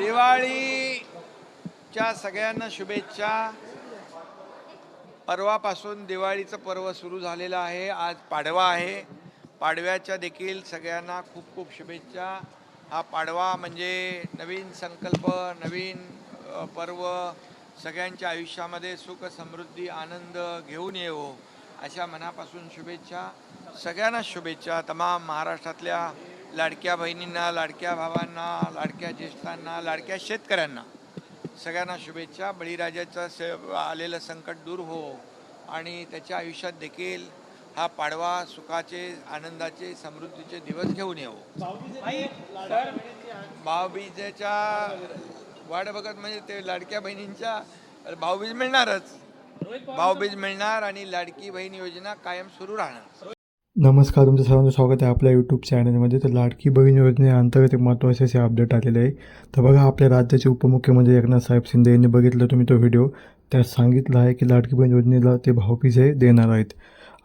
दिवाळीच्या सगळ्यांना शुभेच्छा. परवापासून दिवाळीचं पर्व सुरू झालेलं आहे. आज पाडवा आहे. पाडव्याच्या देखील सगळ्यांना खूप खूप शुभेच्छा. हा पाडवा म्हणजे नवीन संकल्प नवीन पर्व सगळ्यांच्या आयुष्यामध्ये सुख समृद्धी आनंद घेऊन येवो अशा मनापासून शुभेच्छा. सगळ्यांना शुभेच्छा. तमाम महाराष्ट्रातल्या लाडक्या बहिणींना लाडक्या भावांना लाडक्या ज्येष्ठांना लाडक्या शेतकऱ्यांना सगळ्यांना शुभेच्छा. बळीराजाचं से आलेलं संकट दूर हो आणि त्याच्या आयुष्यात देखील हा पाडवा सुखाचे आनंदाचे समृद्धीचे दिवस घेऊन येऊ भाऊबीजेच्या वाट बघत म्हणजे ते लाडक्या बहिणींच्या भाऊबीज मिळणारच. भाऊबीज मिळणार आणि लाडकी बहीण योजना कायम सुरू राहणार. नमस्कार तुमचं सर्वांचं स्वागत आहे आपल्या यूट्यूब चॅनलमध्ये तर लाडकी बहीण योजनेअंतर्गत एक महत्त्वाचे असे अपडेट आलेले आहे. तर बघा आपल्या राज्याचे उपमुख्यमंत्री एकनाथ साहेब शिंदे यांनी बघितलं तुम्ही तो व्हिडिओ त्यात सांगितलं आहे की लाडकी बहीण योजनेला ते भाऊबीज हे देणार आहेत.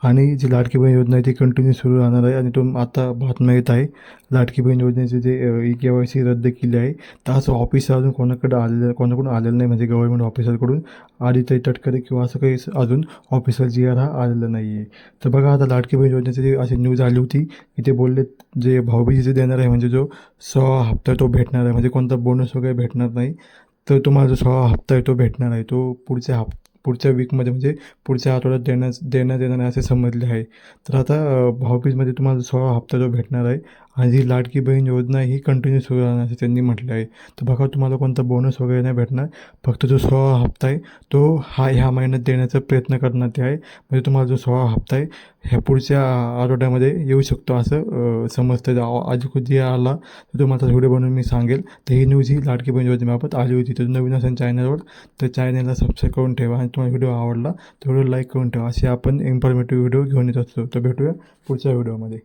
आणि जी लाडकी बहीण योजना आहे ती कंटिन्यू सुरू राहणार आहे आणि तो आता बातम्या येत आहे. लाडकी बहीण योजनेचे जे ई के वाय सी रद्द केली आहे. तर असं ऑफिसर अजून कोणाकडे आलेलं कोणाकडून आलेलं नाही म्हणजे गव्हर्नमेंट ऑफिसरकडून आदित्य तटकरे किंवा असं काही अजून ऑफिसर जी आर हा आलेला नाही आहे तर बघा आता लाडकी बहीण योजनेची जी अशी न्यूज आली होती की ते बोलले जे भाऊबीजी जे देणार आहे म्हणजे जो सहा हप्ता तो भेटणार आहे म्हणजे कोणता बोनस वगैरे भेटणार नाही. तर तुम्हाला जो सहा हप्ता आहे तो भेटणार आहे. तो पुढच्या हप पुढच्या वीकमध्ये म्हणजे पुढच्या आठवड्यात देण्यास देण्यात येणार आहे असे समजले आहे. तर आता अं, भाऊबीजमध्ये तुम्हाला सोळा हप्ता जो भेटणार आहे आणि लाडकी बहीण योजना ही कंटिन्यू सुरू राहणार असं त्यांनी म्हटलं आहे. तर बघा तुम्हाला कोणता बोनस वगैरे नाही भेटणार. फक्त जो सोळा हप्ता आहे तो हा ह्या महिन्यात देण्याचा प्रयत्न करण्यात आहे. म्हणजे तुम्हाला जो सोळा हप्ता आहे ह्या पुढच्या आठवड्यामध्ये येऊ शकतो असं समजतं. आहे आज कधी आला तर तुम्हाला व्हिडिओ बनवून मी सांगेल. तर ही न्यूज ही लाडकी बहीण योजनेबाबत आली होती. तर नवीन असेल चॅनलवर तर चॅनलला सबस्क्राईब करून ठेवा. आणि तुम्हाला व्हिडिओ आवडला तर व्हिडिओ लाईक करून ठेवा. असे आपण इन्फॉर्मेटिव्ह व्हिडिओ घेऊन येत असतो. तर भेटूया पुढच्या व्हिडिओमध्ये